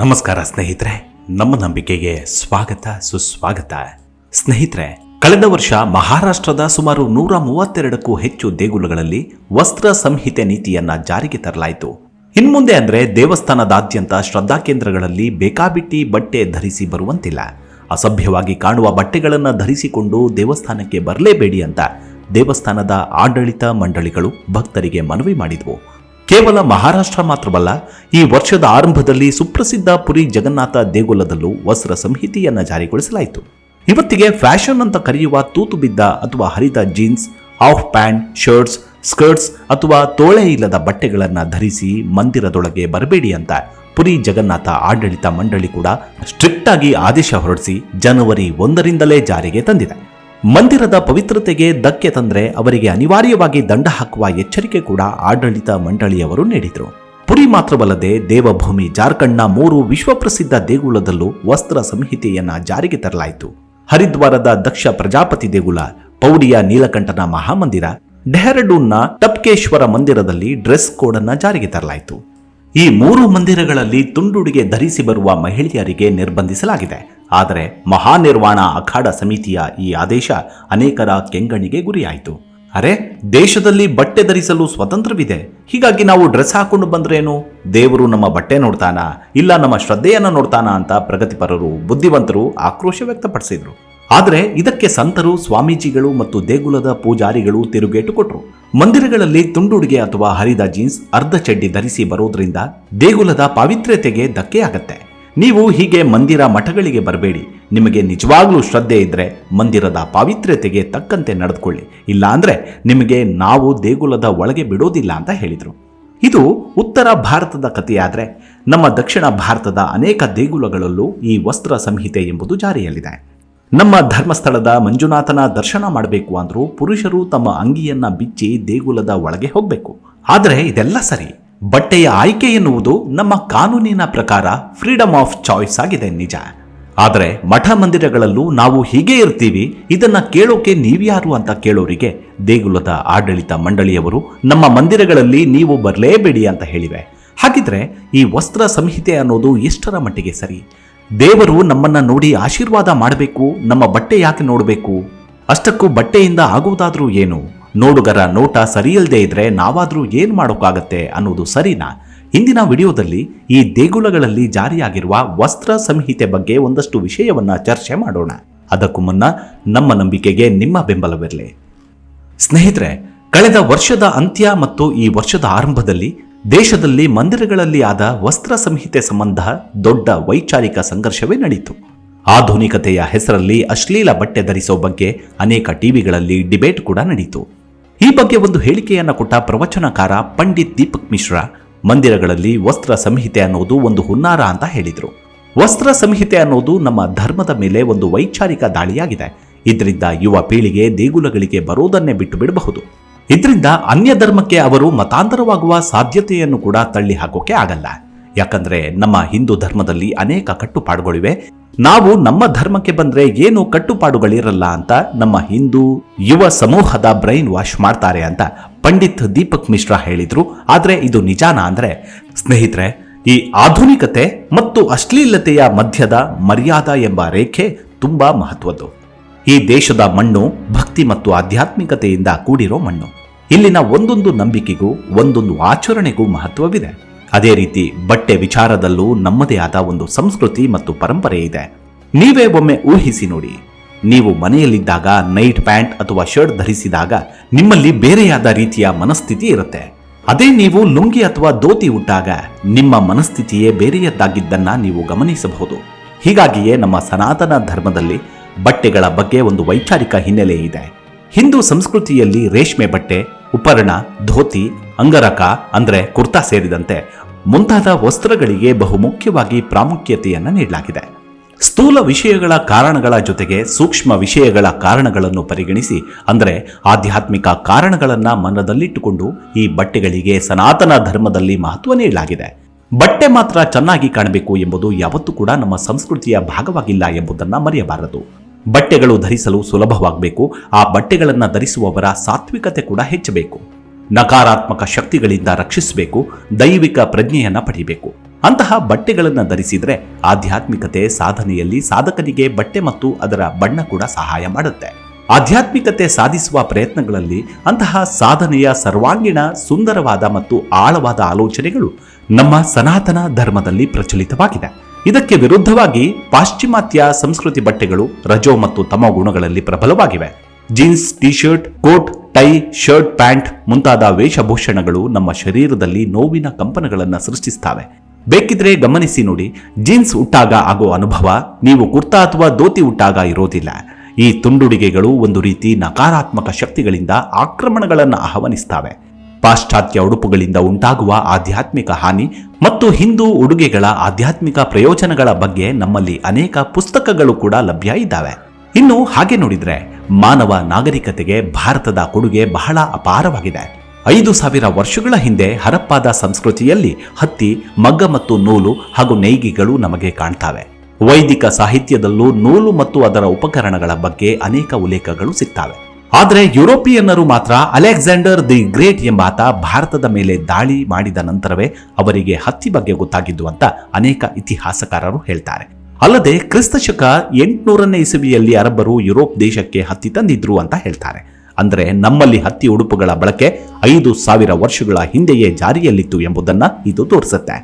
ನಮಸ್ಕಾರ ಸ್ನೇಹಿತರೆ, ನಮ್ಮ ನಂಬಿಕೆಗೆ ಸ್ವಾಗತ, ಸುಸ್ವಾಗತ. ಸ್ನೇಹಿತರೆ, ಕಳೆದ ವರ್ಷ ಮಹಾರಾಷ್ಟ್ರದ ಸುಮಾರು ನೂರ ಮೂವತ್ತೆರಡಕ್ಕೂ ಹೆಚ್ಚು ದೇಗುಲಗಳಲ್ಲಿ ವಸ್ತ್ರ ಸಂಹಿತೆ ನೀತಿಯನ್ನ ಜಾರಿಗೆ ತರಲಾಯಿತು. ಇನ್ಮುಂದೆ ಅಂದ್ರೆ ದೇವಸ್ಥಾನದಾದ್ಯಂತ ಶ್ರದ್ಧಾ ಕೇಂದ್ರಗಳಲ್ಲಿ ಬೇಕಾಬಿಟ್ಟಿ ಬಟ್ಟೆ ಧರಿಸಿ ಬರುವಂತಿಲ್ಲ. ಅಸಭ್ಯವಾಗಿ ಕಾಣುವ ಬಟ್ಟೆಗಳನ್ನು ಧರಿಸಿಕೊಂಡು ದೇವಸ್ಥಾನಕ್ಕೆ ಬರಲೇಬೇಡಿ ಅಂತ ದೇವಸ್ಥಾನದ ಆಡಳಿತ ಮಂಡಳಿಗಳು ಭಕ್ತರಿಗೆ ಮನವಿ ಮಾಡಿದವು. ಕೇವಲ ಮಹಾರಾಷ್ಟ್ರ ಮಾತ್ರವಲ್ಲ, ಈ ವರ್ಷದ ಆರಂಭದಲ್ಲಿ ಸುಪ್ರಸಿದ್ಧ ಪುರಿ ಜಗನ್ನಾಥ ದೇಗುಲದಲ್ಲೂ ವಸ್ತ್ರ ಸಂಹಿತೆಯನ್ನು ಜಾರಿಗೊಳಿಸಲಾಯಿತು. ಇವತ್ತಿಗೆ ಫ್ಯಾಷನ್ ಅಂತ ಕರೆಯುವ ತೂತು ಬಿದ್ದ ಅಥವಾ ಹರಿದ jeans, half pant, shirts, skirts ಅಥವಾ ತೋಳೆ ಇಲ್ಲದ ಬಟ್ಟೆಗಳನ್ನು ಧರಿಸಿ ಮಂದಿರದೊಳಗೆ ಬರಬೇಡಿ ಅಂತ ಪುರಿ ಜಗನ್ನಾಥ ಆಡಳಿತ ಮಂಡಳಿ ಕೂಡ ಸ್ಟ್ರಿಕ್ಟ್ ಆಗಿ ಆದೇಶ ಹೊರಡಿಸಿ ಜನವರಿ ಒಂದರಿಂದಲೇ ಜಾರಿಗೆ ತಂದಿದೆ. ಮಂದಿರದ ಪವಿತ್ರತೆಗೆ ಧಕ್ಕೆ ತಂದ್ರೆ ಅವರಿಗೆ ಅನಿವಾರ್ಯವಾಗಿ ದಂಡ ಹಾಕುವ ಎಚ್ಚರಿಕೆ ಕೂಡ ಆಡಳಿತ ಮಂಡಳಿಯವರು ನೀಡಿದರು. ಪುರಿ ಮಾತ್ರವಲ್ಲದೆ ದೇವಭೂಮಿ ಜಾರ್ಖಂಡ್ನ ಮೂರು ವಿಶ್ವಪ್ರಸಿದ್ಧ ದೇಗುಲದಲ್ಲೂ ವಸ್ತ್ರ ಸಂಹಿತೆಯನ್ನ ಜಾರಿಗೆ ತರಲಾಯಿತು. ಹರಿದ್ವಾರದ ದಕ್ಷ ಪ್ರಜಾಪತಿ ದೇಗುಲ, ಪೌಡಿಯ ನೀಲಕಂಠನ ಮಹಾಮಂದಿರ, ಡೆಹರಡೂನ್ನ ಟಪ್ಕೇಶ್ವರ ಮಂದಿರದಲ್ಲಿ ಡ್ರೆಸ್ ಕೋಡ್ ಅನ್ನ ಜಾರಿಗೆ ತರಲಾಯಿತು. ಈ ಮೂರು ಮಂದಿರಗಳಲ್ಲಿ ತುಂಡುಡಿಗೆ ಧರಿಸಿ ಬರುವ ಮಹಿಳೆಯರಿಗೆ ನಿರ್ಬಂಧಿಸಲಾಗಿದೆ. ಆದರೆ ಮಹಾನಿರ್ವಾಣ ಅಖಾಡ ಸಮಿತಿಯ ಈ ಆದೇಶ ಅನೇಕರ ಕೆಂಗಣಿಗೆ ಗುರಿಯಾಯಿತು. ಅರೆ, ದೇಶದಲ್ಲಿ ಬಟ್ಟೆ ಧರಿಸಲು ಸ್ವತಂತ್ರವಿದೆ ಹೀಗಾಗಿ ನಾವು ಡ್ರೆಸ್ ಹಾಕೊಂಡು ಬಂದ್ರೇನು? ದೇವರು ನಮ್ಮ ಬಟ್ಟೆ ನೋಡ್ತಾನ? ಇಲ್ಲ ನಮ್ಮ ಶ್ರದ್ಧೆಯನ್ನ ನೋಡ್ತಾನ ಅಂತ ಪ್ರಗತಿಪರರು, ಬುದ್ಧಿವಂತರು ಆಕ್ರೋಶ ವ್ಯಕ್ತಪಡಿಸಿದ್ರು. ಆದರೆ ಇದಕ್ಕೆ ಸಂತರು, ಸ್ವಾಮೀಜಿಗಳು ಮತ್ತು ದೇಗುಲದ ಪೂಜಾರಿಗಳು ತಿರುಗೇಟು ಕೊಟ್ಟರು ಮಂದಿರಗಳಲ್ಲಿ ತುಂಡುಡುಗೆ ಅಥವಾ ಹರಿದ ಜೀನ್ಸ್, ಅರ್ಧ ಚಡ್ಡಿ ಧರಿಸಿ ಬರೋದ್ರಿಂದ ದೇಗುಲದ ಪಾವಿತ್ರ್ಯತೆಗೆ ಧಕ್ಕೆಯಾಗತ್ತೆ. ನೀವು ಹೀಗೆ ಮಂದಿರ ಮಠಗಳಿಗೆ ಬರಬೇಡಿ. ನಿಮಗೆ ನಿಜವಾಗ್ಲೂ ಶ್ರದ್ಧೆ ಇದ್ರೆ ಮಂದಿರದ ಪಾವಿತ್ರ್ಯತೆಗೆ ತಕ್ಕಂತೆ ನಡೆದುಕೊಳ್ಳಿ. ಇಲ್ಲ ಅಂದ್ರೆ ನಿಮಗೆ ನಾವು ದೇಗುಲದ ಒಳಗೆ ಬಿಡೋದಿಲ್ಲ ಅಂತ ಹೇಳಿದರು. ಇದು ಉತ್ತರ ಭಾರತದ ಕಥೆಯಾದರೆ ನಮ್ಮ ದಕ್ಷಿಣ ಭಾರತದ ಅನೇಕ ದೇಗುಲಗಳಲ್ಲೂ ಈ ವಸ್ತ್ರ ಸಂಹಿತೆ ಎಂಬುದು ಜಾರಿಯಲ್ಲಿದೆ. ನಮ್ಮ ಧರ್ಮಸ್ಥಳದ ಮಂಜುನಾಥನ ದರ್ಶನ ಮಾಡಬೇಕು ಅಂದ್ರೂ ಪುರುಷರು ತಮ್ಮ ಅಂಗಿಯನ್ನ ಬಿಚ್ಚಿ ದೇಗುಲದ ಒಳಗೆ ಹೋಗಬೇಕು. ಆದರೆ ಇದೆಲ್ಲ ಸರಿ. ಬಟ್ಟೆಯ ಆಯ್ಕೆ ಎನ್ನುವುದು ನಮ್ಮ ಕಾನೂನಿನ ಪ್ರಕಾರ ಫ್ರೀಡಮ್ ಆಫ್ ಚಾಯ್ಸ್ ಆಗಿದೆ, ನಿಜ. ಆದರೆ ಮಠ ಮಂದಿರಗಳಲ್ಲೂ ನಾವು ಹೀಗೆ ಇರ್ತೀವಿ. ಇದನ್ನ ಕೇಳೋಕೆ ನೀವ್ಯಾರು ಅಂತ ಕೇಳೋರಿಗೆ ದೇಗುಲದ ಆಡಳಿತ ಮಂಡಳಿಯವರು ನಮ್ಮ ಮಂದಿರಗಳಲ್ಲಿ ನೀವು ಬರಲೇಬೇಡಿ ಅಂತ ಹೇಳಿವೆ. ಹಾಗಿದ್ರೆ ಈ ವಸ್ತ್ರ ಸಂಹಿತೆ ಅನ್ನೋದು ಎಷ್ಟರ ಮಟ್ಟಿಗೆ ಸರಿ? ದೇವರು ನಮ್ಮನ್ನ ನೋಡಿ ಆಶೀರ್ವಾದ ಮಾಡಬೇಕು, ನಮ್ಮ ಬಟ್ಟೆ ಯಾಕೆ ನೋಡಬೇಕು? ಅಷ್ಟಕ್ಕೂ ಬಟ್ಟೆಯಿಂದ ಆಗುವುದಾದ್ರೂ ಏನು? ನೋಡುಗರ ನೋಟ ಸರಿಯಲ್ಲದೆ ಇದ್ರೆ ನಾವಾದರೂ ಏನು ಮಾಡೋಕ್ಕಾಗತ್ತೆ ಅನ್ನೋದು ಸರಿನಾ? ಇಂದಿನ ವಿಡಿಯೋದಲ್ಲಿ ಈ ದೇಗುಲಗಳಲ್ಲಿ ಜಾರಿಯಾಗಿರುವ ವಸ್ತ್ರ ಸಂಹಿತೆ ಬಗ್ಗೆ ಒಂದಷ್ಟು ವಿಷಯವನ್ನು ಚರ್ಚೆ ಮಾಡೋಣ. ಅದಕ್ಕೂ ಮುನ್ನ ನಮ್ಮ ನಂಬಿಕೆಗೆ ನಿಮ್ಮ ಬೆಂಬಲವಿರಲಿ. ಸ್ನೇಹಿತರೆ, ಕಳೆದ ವರ್ಷದ ಅಂತ್ಯ ಮತ್ತು ಈ ವರ್ಷದ ಆರಂಭದಲ್ಲಿ ದೇಶದಲ್ಲಿ ಮಂದಿರಗಳಲ್ಲಿ ಆದ ವಸ್ತ್ರ ಸಂಹಿತೆ ಸಂಬಂಧ ದೊಡ್ಡ ವೈಚಾರಿಕ ಸಂಘರ್ಷವೇ ನಡೆಯಿತು ಆಧುನಿಕತೆಯ ಹೆಸರಲ್ಲಿ ಅಶ್ಲೀಲ ಬಟ್ಟೆ ಧರಿಸೋ ಬಗ್ಗೆ ಅನೇಕ ಟಿವಿಗಳಲ್ಲಿ ಡಿಬೇಟ್ ಕೂಡ ನಡೆಯಿತು ಈ ಬಗ್ಗೆ ಒಂದು ಹೇಳಿಕೆಯನ್ನು ಕೊಟ್ಟ ಪ್ರವಚನಕಾರ ಪಂಡಿತ್ ದೀಪಕ್ ಮಿಶ್ರಾ ಮಂದಿರಗಳಲ್ಲಿ ವಸ್ತ್ರ ಸಂಹಿತೆ ಅನ್ನೋದು ಒಂದು ಹುನ್ನಾರ ಅಂತ ಹೇಳಿದರು. ವಸ್ತ್ರ ಸಂಹಿತೆ ಅನ್ನೋದು ನಮ್ಮ ಧರ್ಮದ ಮೇಲೆ ಒಂದು ವೈಚಾರಿಕ ದಾಳಿಯಾಗಿದೆ. ಇದರಿಂದ ಯುವ ಪೀಳಿಗೆ ದೇಗುಲಗಳಿಗೆ ಬರೋದನ್ನೇ ಬಿಟ್ಟು ಬಿಡಬಹುದು. ಇದರಿಂದ ಅನ್ಯ ಧರ್ಮಕ್ಕೆ ಅವರು ಮತಾಂತರವಾಗುವ ಸಾಧ್ಯತೆಯನ್ನು ಕೂಡ ತಳ್ಳಿ ಹಾಕೋಕೆ ಆಗಲ್ಲ. ಯಾಕಂದ್ರೆ ನಮ್ಮ ಹಿಂದೂ ಧರ್ಮದಲ್ಲಿ ಅನೇಕ ಕಟ್ಟುಪಾಡುಗಳಿವೆ. ನಾವು ನಮ್ಮ ಧರ್ಮಕ್ಕೆ ಬಂದ್ರೆ ಏನು ಕಟ್ಟುಪಾಡುಗಳಿರಲ್ಲ ಅಂತ ನಮ್ಮ ಹಿಂದೂ ಯುವ ಸಮೂಹದ ಬ್ರೈನ್ ವಾಶ್ ಮಾಡ್ತಾರೆ ಅಂತ ಪಂಡಿತ್ ದೀಪಕ್ ಮಿಶ್ರಾ ಹೇಳಿದ್ರು. ಆದ್ರೆ ಇದು ನಿಜಾನ ಅಂದ್ರೆ ಸ್ನೇಹಿತರೆ, ಈ ಆಧುನಿಕತೆ ಮತ್ತು ಅಶ್ಲೀಲತೆಯ ಮಧ್ಯದ ಮರ್ಯಾದ ಎಂಬ ರೇಖೆ ತುಂಬಾ ಮಹತ್ವದ್ದು. ಈ ದೇಶದ ಮಣ್ಣು ಭಕ್ತಿ ಮತ್ತು ಆಧ್ಯಾತ್ಮಿಕತೆಯಿಂದ ಕೂಡಿರೋ ಮಣ್ಣು. ಇಲ್ಲಿನ ಒಂದೊಂದು ನಂಬಿಕೆಗೂ, ಒಂದೊಂದು ಆಚರಣೆಗೂ ಮಹತ್ವವಿದೆ. ಅದೇ ರೀತಿ ಬಟ್ಟೆ ವಿಚಾರದಲ್ಲೂ ನಮ್ಮದೇ ಆದ ಒಂದು ಸಂಸ್ಕೃತಿ ಮತ್ತು ಪರಂಪರೆ ಇದೆ. ನೀವೇ ಒಮ್ಮೆ ಊಹಿಸಿ ನೋಡಿ. ನೀವು ಮನೆಯಲ್ಲಿದ್ದಾಗ ನೈಟ್ ಪ್ಯಾಂಟ್ ಅಥವಾ ಶರ್ಟ್ ಧರಿಸಿದಾಗ ನಿಮ್ಮಲ್ಲಿ ಬೇರೆಯಾದ ರೀತಿಯ ಮನಸ್ಥಿತಿ ಇರುತ್ತೆ. ಅದೇ ನೀವು ಲುಂಗಿ ಅಥವಾ ದೋತಿ ಉಟ್ಟಾಗ ನಿಮ್ಮ ಮನಸ್ಥಿತಿಯೇ ಬೇರೆಯದ್ದಾಗಿದ್ದನ್ನ ನೀವು ಗಮನಿಸಬಹುದು. ಹೀಗಾಗಿಯೇ ನಮ್ಮ ಸನಾತನ ಧರ್ಮದಲ್ಲಿ ಬಟ್ಟೆಗಳ ಬಗ್ಗೆ ಒಂದು ವೈಚಾರಿಕ ಹಿನ್ನೆಲೆ ಇದೆ. ಹಿಂದೂ ಸಂಸ್ಕೃತಿಯಲ್ಲಿ ರೇಷ್ಮೆ ಬಟ್ಟೆ, ಉಪರಣ, ಧೋತಿ, ಅಂಗರಕ ಅಂದ್ರೆ ಕುರ್ತಾ ಸೇರಿದಂತೆ ಮುಂತಾದ ವಸ್ತ್ರಗಳಿಗೆ ಬಹುಮುಖ್ಯವಾಗಿ ಪ್ರಾಮುಖ್ಯತೆಯನ್ನು ನೀಡಲಾಗಿದೆ. ಸ್ಥೂಲ ವಿಷಯಗಳ ಕಾರಣಗಳ ಜೊತೆಗೆ ಸೂಕ್ಷ್ಮ ವಿಷಯಗಳ ಕಾರಣಗಳನ್ನು ಪರಿಗಣಿಸಿ, ಅಂದರೆ ಆಧ್ಯಾತ್ಮಿಕ ಕಾರಣಗಳನ್ನು ಮನದಲ್ಲಿಟ್ಟುಕೊಂಡು ಈ ಬಟ್ಟೆಗಳಿಗೆ ಸನಾತನ ಧರ್ಮದಲ್ಲಿ ಮಹತ್ವ ನೀಡಲಾಗಿದೆ. ಬಟ್ಟೆ ಮಾತ್ರ ಚೆನ್ನಾಗಿ ಕಾಣಬೇಕು ಎಂಬುದು ಯಾವತ್ತೂ ಕೂಡ ನಮ್ಮ ಸಂಸ್ಕೃತಿಯ ಭಾಗವಾಗಿಲ್ಲ ಎಂಬುದನ್ನು ಮರೆಯಬಾರದು. ಬಟ್ಟೆಗಳು ಧರಿಸಲು ಸುಲಭವಾಗಬೇಕು, ಆ ಬಟ್ಟೆಗಳನ್ನು ಧರಿಸುವವರ ಸಾತ್ವಿಕತೆ ಕೂಡ ಹೆಚ್ಚಬೇಕು. ನಕಾರಾತ್ಮಕ ಶಕ್ತಿಗಳಿಂದ ರಕ್ಷಿಸಬೇಕು, ದೈವಿಕ ಪ್ರಜ್ಞೆಯನ್ನ ಪಡಿಬೇಕು. ಅಂತಹ ಬಟ್ಟೆಗಳನ್ನು ಧರಿಸಿದ್ರೆ ಆಧ್ಯಾತ್ಮಿಕತೆ ಸಾಧನೆಯಲ್ಲಿ ಸಾಧಕನಿಗೆ ಬಟ್ಟೆ ಮತ್ತು ಅದರ ಬಣ್ಣ ಕೂಡ ಸಹಾಯ ಮಾಡುತ್ತೆ. ಆಧ್ಯಾತ್ಮಿಕತೆ ಸಾಧಿಸುವ ಪ್ರಯತ್ನಗಳಲ್ಲಿ ಅಂತಹ ಸಾಧನೆಯ ಸರ್ವಾಂಗೀಣ, ಸುಂದರವಾದ ಮತ್ತು ಆಳವಾದ ಆಲೋಚನೆಗಳು ನಮ್ಮ ಸನಾತನ ಧರ್ಮದಲ್ಲಿ ಪ್ರಚಲಿತವಾಗಿದೆ. ಇದಕ್ಕೆ ವಿರುದ್ಧವಾಗಿ ಪಾಶ್ಚಿಮಾತ್ಯ ಸಂಸ್ಕೃತಿ ಬಟ್ಟೆಗಳು ರಜೋ ಮತ್ತು ತಮೋ ಗುಣಗಳಲ್ಲಿ ಪ್ರಬಲವಾಗಿವೆ. Jeans T shirt coat tie, shirt, pant ಮುಂತಾದ ವೇಷಭೂಷಣಗಳು ನಮ್ಮ ಶರೀರದಲ್ಲಿ ನೋವಿನ ಕಂಪನಗಳನ್ನು ಸೃಷ್ಟಿಸ್ತವೆ. ಬೇಕಿದ್ರೆ ಗಮನಿಸಿ ನೋಡಿ, ಜೀನ್ಸ್ ಉಟ್ಟಾಗ ಆಗೋ ಅನುಭವ ನೀವು ಕುರ್ತಾ ಅಥವಾ ದೋತಿ ಉಟ್ಟಾಗ ಇರೋದಿಲ್ಲ. ಈ ತುಂಡುಡಿಗೆಗಳು ಒಂದು ರೀತಿ ನಕಾರಾತ್ಮಕ ಶಕ್ತಿಗಳಿಂದ ಆಕ್ರಮಣಗಳನ್ನು ಆಹ್ವಾನಿಸ್ತವೆ. ಪಾಶ್ಚಾತ್ಯ ಉಡುಪುಗಳಿಂದ ಉಂಟಾಗುವ ಆಧ್ಯಾತ್ಮಿಕ ಹಾನಿ ಮತ್ತು ಹಿಂದೂ ಉಡುಗೆಗಳ ಆಧ್ಯಾತ್ಮಿಕ ಪ್ರಯೋಜನಗಳ ಬಗ್ಗೆ ನಮ್ಮಲ್ಲಿ ಅನೇಕ ಪುಸ್ತಕಗಳು ಕೂಡ ಲಭ್ಯ ಇದ್ದಾವೆ. ಇನ್ನು ಹಾಗೆ ನೋಡಿದ್ರೆ ಮಾನವ ನಾಗರಿಕತೆಗೆ ಭಾರತದ ಕೊಡುಗೆ ಬಹಳ ಅಪಾರವಾಗಿದೆ. ಐದು ಸಾವಿರ ವರ್ಷಗಳ ಹಿಂದೆ ಹರಪ್ಪಾದ ಸಂಸ್ಕೃತಿಯಲ್ಲಿ ಹತ್ತಿ, ಮಗ್ಗ ಮತ್ತು ನೂಲು ಹಾಗೂ ನೇಯ್ಗೆಗಳು ನಮಗೆ ಕಾಣ್ತವೆ. ವೈದಿಕ ಸಾಹಿತ್ಯದಲ್ಲೂ ನೂಲು ಮತ್ತು ಅದರ ಉಪಕರಣಗಳ ಬಗ್ಗೆ ಅನೇಕ ಉಲ್ಲೇಖಗಳು ಸಿಗ್ತವೆ. ಆದರೆ ಯುರೋಪಿಯನ್ನರು ಮಾತ್ರ ಅಲೆಕ್ಸಾಂಡರ್ ದಿ ಗ್ರೇಟ್ ಎಂಬಾತ ಭಾರತದ ಮೇಲೆ ದಾಳಿ ಮಾಡಿದ ನಂತರವೇ ಅವರಿಗೆ ಹತ್ತಿ ಬಗ್ಗೆ ಗೊತ್ತಾಗಿದ್ದು ಅಂತ ಅನೇಕ ಇತಿಹಾಸಕಾರರು ಹೇಳ್ತಾರೆ. ಅಲ್ಲದೆ ಕ್ರಿಸ್ತ ಶಕ ಎಂಟುನೂರನೇ ಇಸವಿಯಲ್ಲಿ ಅರಬ್ಬರು ಯುರೋಪ್ ದೇಶಕ್ಕೆ ಹತ್ತಿ ತಂದಿದ್ರು ಅಂತ ಹೇಳ್ತಾರೆ. ಅಂದರೆ ನಮ್ಮಲ್ಲಿ ಹತ್ತಿ ಉಡುಪುಗಳ ಬಳಕೆ ಐದು ಸಾವಿರ ವರ್ಷಗಳ ಹಿಂದೆಯೇ ಜಾರಿಯಲ್ಲಿತ್ತು ಎಂಬುದನ್ನು ಇದು ತೋರಿಸುತ್ತೆ.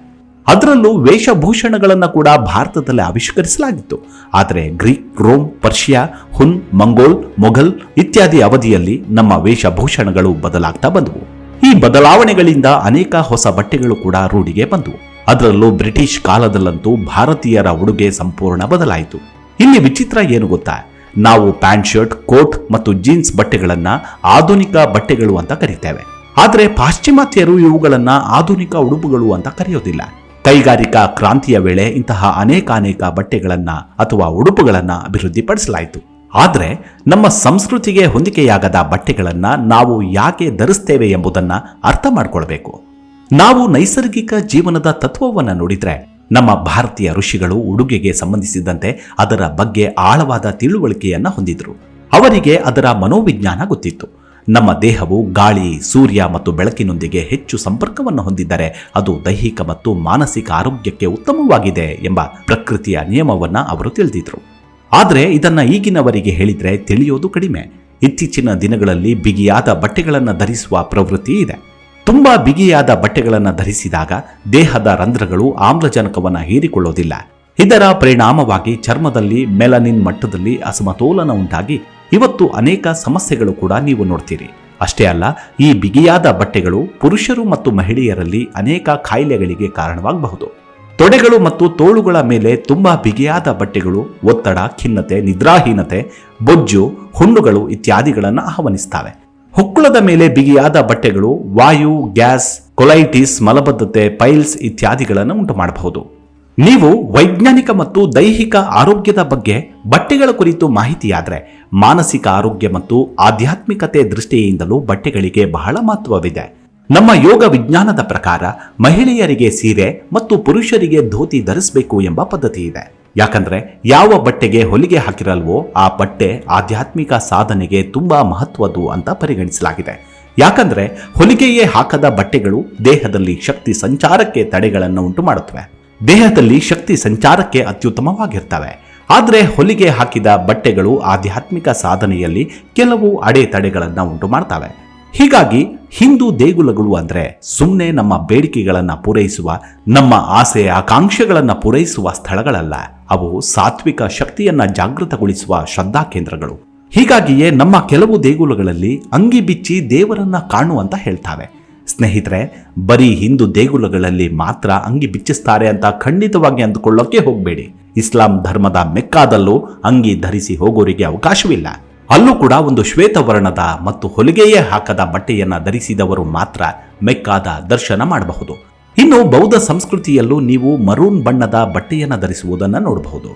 ಅದರಲ್ಲೂ ವೇಷಭೂಷಣಗಳನ್ನು ಕೂಡ ಭಾರತದಲ್ಲಿ ಆವಿಷ್ಕರಿಸಲಾಗಿತ್ತು. ಆದರೆ Greek, Rome, Persia, Hun, Mongol, Mughal ಇತ್ಯಾದಿ ಅವಧಿಯಲ್ಲಿ ನಮ್ಮ ವೇಷಭೂಷಣಗಳು ಬದಲಾಗ್ತಾ ಬಂದವು. ಈ ಬದಲಾವಣೆಗಳಿಂದ ಅನೇಕ ಹೊಸ ಬಟ್ಟೆಗಳು ಕೂಡ ರೂಢಿಗೆ ಬಂದವು. ಅದರಲ್ಲೂ ಬ್ರಿಟಿಷ್ ಕಾಲದಲ್ಲಂತೂ ಭಾರತೀಯರ ಉಡುಗೆ ಸಂಪೂರ್ಣ ಬದಲಾಯಿತು. ಇಲ್ಲಿ ವಿಚಿತ್ರ ಏನು ಗೊತ್ತಾ? ನಾವು ಪ್ಯಾಂಟ್ ಶರ್ಟ್, ಕೋಟ್ ಮತ್ತು ಜೀನ್ಸ್ ಬಟ್ಟೆಗಳನ್ನು ಆಧುನಿಕ ಬಟ್ಟೆಗಳು ಅಂತ ಕರಿತೇವೆ. ಆದರೆ ಪಾಶ್ಚಿಮಾತ್ಯರು ಇವುಗಳನ್ನು ಆಧುನಿಕ ಉಡುಪುಗಳು ಅಂತ ಕರೆಯೋದಿಲ್ಲ. ಕೈಗಾರಿಕಾ ಕ್ರಾಂತಿಯ ವೇಳೆ ಇಂತಹ ಅನೇಕಾನೇಕ ಬಟ್ಟೆಗಳನ್ನು ಅಥವಾ ಉಡುಪುಗಳನ್ನು ಅಭಿವೃದ್ಧಿಪಡಿಸಲಾಯಿತು. ಆದರೆ ನಮ್ಮ ಸಂಸ್ಕೃತಿಗೆ ಹೊಂದಿಕೆಯಾಗದ ಬಟ್ಟೆಗಳನ್ನು ನಾವು ಯಾಕೆ ಧರಿಸ್ತೇವೆ ಎಂಬುದನ್ನು ಅರ್ಥ ಮಾಡ್ಕೊಳ್ಬೇಕು. ನಾವು ನೈಸರ್ಗಿಕ ಜೀವನದ ತತ್ವವನ್ನು ನೋಡಿದ್ರೆ ನಮ್ಮ ಭಾರತೀಯ ಋಷಿಗಳು ಉಡುಗೆಗೆ ಸಂಬಂಧಿಸಿದಂತೆ ಅದರ ಬಗ್ಗೆ ಆಳವಾದ ತಿಳುವಳಿಕೆಯನ್ನ ಹೊಂದಿದ್ರು. ಅವರಿಗೆ ಅದರ ಮನೋವಿಜ್ಞಾನ ಗೊತ್ತಿತ್ತು. ನಮ್ಮ ದೇಹವು ಗಾಳಿ, ಸೂರ್ಯ ಮತ್ತು ಬೆಳಕಿನೊಂದಿಗೆ ಹೆಚ್ಚು ಸಂಪರ್ಕವನ್ನು ಹೊಂದಿದ್ದರೆ ಅದು ದೈಹಿಕ ಮತ್ತು ಮಾನಸಿಕ ಆರೋಗ್ಯಕ್ಕೆ ಉತ್ತಮವಾಗಿದೆ ಎಂಬ ಪ್ರಕೃತಿಯ ನಿಯಮವನ್ನ ಅವರು ತಿಳಿದಿದ್ರು. ಆದರೆ ಇದನ್ನು ಈಗಿನವರಿಗೆ ಹೇಳಿದರೆ ತಿಳಿಯೋದು ಕಡಿಮೆ. ಇತ್ತೀಚಿನ ದಿನಗಳಲ್ಲಿ ಬಿಗಿಯಾದ ಬಟ್ಟೆಗಳನ್ನು ಧರಿಸುವ ಪ್ರವೃತ್ತಿ ಇದೆ. ತುಂಬಾ ಬಿಗಿಯಾದ ಬಟ್ಟೆಗಳನ್ನು ಧರಿಸಿದಾಗ ದೇಹದ ರಂಧ್ರಗಳು ಆಮ್ಲಜನಕವನ್ನು ಹೀರಿಕೊಳ್ಳೋದಿಲ್ಲ. ಇದರ ಪರಿಣಾಮವಾಗಿ ಚರ್ಮದಲ್ಲಿ ಮೆಲನಿನ್ ಮಟ್ಟದಲ್ಲಿ ಅಸಮತೋಲನ ಉಂಟಾಗಿ ಇವತ್ತು ಅನೇಕ ಸಮಸ್ಯೆಗಳು ಕೂಡ ನೀವು ನೋಡ್ತೀರಿ. ಅಷ್ಟೇ ಅಲ್ಲ, ಈ ಬಿಗಿಯಾದ ಬಟ್ಟೆಗಳು ಪುರುಷರು ಮತ್ತು ಮಹಿಳೆಯರಲ್ಲಿ ಅನೇಕ ಕಾಯಿಲೆಗಳಿಗೆ ಕಾರಣವಾಗಬಹುದು. ತೊಡೆಗಳು ಮತ್ತು ತೋಳುಗಳ ಮೇಲೆ ತುಂಬಾ ಬಿಗಿಯಾದ ಬಟ್ಟೆಗಳು, ಒತ್ತಡ, ಖಿನ್ನತೆ, ನಿದ್ರಾಹೀನತೆ, ಬೊಜ್ಜು, ಹುಣ್ಣುಗಳು ಇತ್ಯಾದಿಗಳನ್ನು ಆಹ್ವಾನಿಸ್ತವೆ. ಹೊಕ್ಕುಳದ ಮೇಲೆ ಬಿಗಿಯಾದ ಬಟ್ಟೆಗಳು, ವಾಯು, ಗ್ಯಾಸ್, ಕೊಲೈಟಿಸ್, ಮಲಬದ್ಧತೆ, ಪೈಲ್ಸ್ ಇತ್ಯಾದಿಗಳನ್ನು ಉಂಟು ಮಾಡಬಹುದು ನೀವು ವೈಜ್ಞಾನಿಕ ಮತ್ತು ದೈಹಿಕ ಆರೋಗ್ಯದ ಬಗ್ಗೆ ಬಟ್ಟೆಗಳ ಕುರಿತು ಮಾಹಿತಿಯಾದರೆ ಮಾನಸಿಕ ಆರೋಗ್ಯ ಮತ್ತು ಆಧ್ಯಾತ್ಮಿಕತೆ ದೃಷ್ಟಿಯಿಂದಲೂ ಬಟ್ಟೆಗಳಿಗೆ ಬಹಳ ಮಹತ್ವವಿದೆ. ನಮ್ಮ ಯೋಗ ವಿಜ್ಞಾನದ ಪ್ರಕಾರ ಮಹಿಳೆಯರಿಗೆ ಸೀರೆ ಮತ್ತು ಪುರುಷರಿಗೆ ಧೋತಿ ಧರಿಸಬೇಕು ಎಂಬ ಪದ್ಧತಿ ಇದೆ ಯಾಕಂದ್ರೆ ಯಾವ ಬಟ್ಟೆಗೆ ಹೊಲಿಗೆ ಹಾಕಿರಲ್ವೋ ಆ ಬಟ್ಟೆ ಆಧ್ಯಾತ್ಮಿಕ ಸಾಧನೆಗೆ ತುಂಬಾ ಮಹತ್ವದ್ದು ಅಂತ ಪರಿಗಣಿಸಲಾಗಿದೆ. ಯಾಕಂದ್ರೆ ಹೊಲಿಗೆಯೇ ಹಾಕದ ಬಟ್ಟೆಗಳು ದೇಹದಲ್ಲಿ ಶಕ್ತಿ ಸಂಚಾರಕ್ಕೆ ತಡೆಗಳನ್ನು ಉಂಟು ಮಾಡುತ್ತವೆ ದೇಹದಲ್ಲಿ ಶಕ್ತಿ ಸಂಚಾರಕ್ಕೆ ಅತ್ಯುತ್ತಮವಾಗಿರ್ತವೆ. ಆದರೆ ಹೊಲಿಗೆ ಹಾಕಿದ ಬಟ್ಟೆಗಳು ಆಧ್ಯಾತ್ಮಿಕ ಸಾಧನೆಯಲ್ಲಿ ಕೆಲವು ಅಡೆತಡೆಗಳನ್ನು ಉಂಟು ಮಾಡ್ತವೆ ಹೀಗಾಗಿ ಹಿಂದೂ ದೇಗುಲಗಳು ಅಂದರೆ ಸುಮ್ಮನೆ ನಮ್ಮ ಬೇಡಿಕೆಗಳನ್ನು ಪೂರೈಸುವ, ನಮ್ಮ ಆಸೆ ಆಕಾಂಕ್ಷೆಗಳನ್ನು ಪೂರೈಸುವ ಸ್ಥಳಗಳಲ್ಲ. ಅವು ಸಾತ್ವಿಕ ಶಕ್ತಿಯನ್ನು ಜಾಗೃತಗೊಳಿಸುವ ಶ್ರದ್ಧಾ ಕೇಂದ್ರಗಳು. ಹೀಗಾಗಿಯೇ ನಮ್ಮ ಕೆಲವು ದೇಗುಲಗಳಲ್ಲಿ ಅಂಗಿ ಬಿಚ್ಚಿ ದೇವರನ್ನ ಕಾಣುವಂತ ಹೇಳ್ತಾವೆ. ಸ್ನೇಹಿತರೆ, ಬರೀ ಹಿಂದೂ ದೇಗುಲಗಳಲ್ಲಿ ಮಾತ್ರ ಅಂಗಿ ಬಿಚ್ಚಿಸ್ತಾರೆ ಅಂತ ಖಂಡಿತವಾಗಿ ಅಂದುಕೊಳ್ಳೋಕೆ ಹೋಗಬೇಡಿ. ಇಸ್ಲಾಂ ಧರ್ಮದ ಮೆಕ್ಕಾದಲ್ಲೂ ಅಂಗಿ ಧರಿಸಿ ಹೋಗೋರಿಗೆ ಅವಕಾಶವಿಲ್ಲ. ಅಲ್ಲೂ ಕೂಡ ಒಂದು ಶ್ವೇತವರ್ಣದ ಮತ್ತು ಹೊಲಿಗೆಯೇ ಹಾಕದ ಬಟ್ಟೆಯನ್ನ ಧರಿಸಿದವರು ಮಾತ್ರ ಮೆಕ್ಕಾದ ದರ್ಶನ ಮಾಡಬಹುದು. ಇನ್ನು ಬೌದ್ಧ ಸಂಸ್ಕೃತಿಯಲ್ಲೂ ನೀವು ಮರೂನ್ ಬಣ್ಣದ ಬಟ್ಟೆಯನ್ನ ಧರಿಸುವುದನ್ನು ನೋಡಬಹುದು.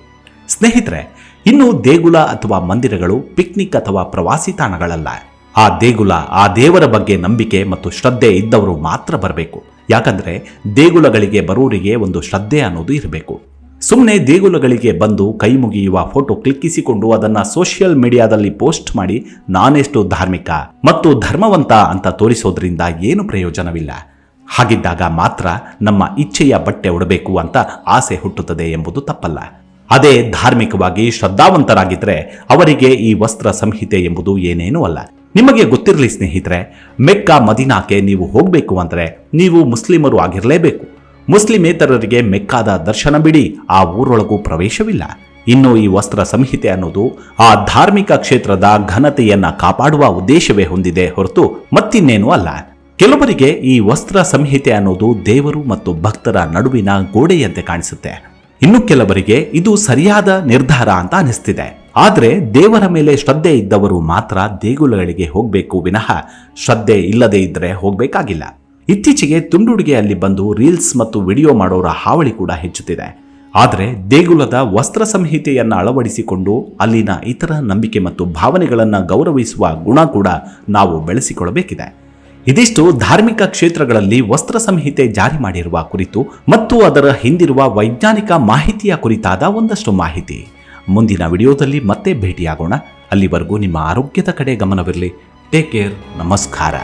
ಸ್ನೇಹಿತರೆ, ಇನ್ನು ದೇಗುಲ ಅಥವಾ ಮಂದಿರಗಳು, ಪಿಕ್ನಿಕ್ ಅಥವಾ ಪ್ರವಾಸಿ ತಾಣಗಳಲ್ಲ. ಆ ದೇಗುಲ, ಆ ದೇವರ ಬಗ್ಗೆ ನಂಬಿಕೆ ಮತ್ತು ಶ್ರದ್ಧೆ ಇದ್ದವರು ಮಾತ್ರ ಬರಬೇಕು. ಯಾಕಂದ್ರೆ ದೇಗುಲಗಳಿಗೆ ಬರೋರಿಗೆ ಒಂದು ಶ್ರದ್ಧೆ ಅನ್ನೋದು ಇರಬೇಕು. ಸುಮ್ಮನೆ ದೇಗುಲಗಳಿಗೆ ಬಂದು ಕೈ ಮುಗಿಯುವ ಫೋಟೋ ಕ್ಲಿಕ್ಕಿಸಿಕೊಂಡು ಅದನ್ನ ಸೋಷಿಯಲ್ ಮೀಡಿಯಾದಲ್ಲಿ ಪೋಸ್ಟ್ ಮಾಡಿ ನಾನೆಷ್ಟು ಧಾರ್ಮಿಕ ಮತ್ತು ಧರ್ಮವಂತ ಅಂತ ತೋರಿಸೋದ್ರಿಂದ ಏನು ಪ್ರಯೋಜನವಿಲ್ಲ. ಹಾಗಿದ್ದಾಗ ಮಾತ್ರ ನಮ್ಮ ಇಚ್ಛೆಯ ಬಟ್ಟೆ ಉಡಬೇಕು ಅಂತ ಆಸೆ ಹುಟ್ಟುತ್ತದೆ ಎಂಬುದು ತಪ್ಪಲ್ಲ. ಅದೇ ಧಾರ್ಮಿಕವಾಗಿ ಶ್ರದ್ಧಾವಂತರಾಗಿದ್ರೆ ಅವರಿಗೆ ಈ ವಸ್ತ್ರ ಸಂಹಿತೆ ಎಂಬುದು ಏನೇನೂ ಅಲ್ಲ. ನಿಮಗೆ ಗೊತ್ತಿರಲಿ ಸ್ನೇಹಿತರೆ, ಮೆಕ್ಕ ಮದಿನಾಕ್ಕೆ ನೀವು ಹೋಗಬೇಕು ಅಂದ್ರೆ ನೀವು ಮುಸ್ಲಿಮರು ಆಗಿರಲೇಬೇಕು. ಮುಸ್ಲಿಮೇತರರಿಗೆ ಮೆಕ್ಕಾದ ದರ್ಶನ ಬಿಡಿ, ಆ ಊರೊಳಗೂ ಪ್ರವೇಶವಿಲ್ಲ. ಇನ್ನು ಈ ವಸ್ತ್ರ ಸಂಹಿತೆ ಅನ್ನೋದು ಆ ಧಾರ್ಮಿಕ ಕ್ಷೇತ್ರದ ಘನತೆಯನ್ನ ಕಾಪಾಡುವ ಉದ್ದೇಶವೇ ಹೊಂದಿದೆ ಹೊರತು ಮತ್ತಿನ್ನೇನು ಅಲ್ಲ. ಕೆಲವರಿಗೆ ಈ ವಸ್ತ್ರ ಸಂಹಿತೆ ಅನ್ನೋದು ದೇವರು ಮತ್ತು ಭಕ್ತರ ನಡುವಿನ ಗೋಡೆಯಂತೆ ಕಾಣಿಸುತ್ತೆ. ಇನ್ನು ಕೆಲವರಿಗೆ ಇದು ಸರಿಯಾದ ನಿರ್ಧಾರ ಅಂತ ಅನಿಸ್ತಿದೆ. ಆದ್ರೆ ದೇವರ ಮೇಲೆ ಶ್ರದ್ಧೆ ಇದ್ದವರು ಮಾತ್ರ ದೇಗುಲಗಳಿಗೆ ಹೋಗಬೇಕು ವಿನಃ ಶ್ರದ್ಧೆ ಇಲ್ಲದೆ ಇದ್ರೆ ಹೋಗಬೇಕಾಗಿಲ್ಲ. ಇತ್ತೀಚೆಗೆ ತುಂಡುಡಿಗೆಯಲ್ಲಿ ಬಂದು ರೀಲ್ಸ್ ಮತ್ತು ವಿಡಿಯೋ ಮಾಡೋರ ಹಾವಳಿ ಕೂಡ ಹೆಚ್ಚುತ್ತಿದೆ. ಆದರೆ ದೇಗುಲದ ವಸ್ತ್ರ ಸಂಹಿತೆಯನ್ನು ಅಳವಡಿಸಿಕೊಂಡು ಅಲ್ಲಿನ ಇತರ ನಂಬಿಕೆ ಮತ್ತು ಭಾವನೆಗಳನ್ನು ಗೌರವಿಸುವ ಗುಣ ಕೂಡ ನಾವು ಬೆಳೆಸಿಕೊಳ್ಳಬೇಕಿದೆ. ಇದಿಷ್ಟು ಧಾರ್ಮಿಕ ಕ್ಷೇತ್ರಗಳಲ್ಲಿ ವಸ್ತ್ರ ಸಂಹಿತೆ ಜಾರಿ ಮಾಡಿರುವ ಕುರಿತು ಮತ್ತು ಅದರ ಹಿಂದಿರುವ ವೈಜ್ಞಾನಿಕ ಮಾಹಿತಿಯ ಕುರಿತಾದ ಒಂದಷ್ಟು ಮಾಹಿತಿ. ಮುಂದಿನ ವಿಡಿಯೋದಲ್ಲಿ ಮತ್ತೆ ಭೇಟಿಯಾಗೋಣ. ಅಲ್ಲಿವರೆಗೂ ನಿಮ್ಮ ಆರೋಗ್ಯದ ಕಡೆ ಗಮನವಿರಲಿ. ಟೇಕ್ ಕೇರ್ ನಮಸ್ಕಾರ.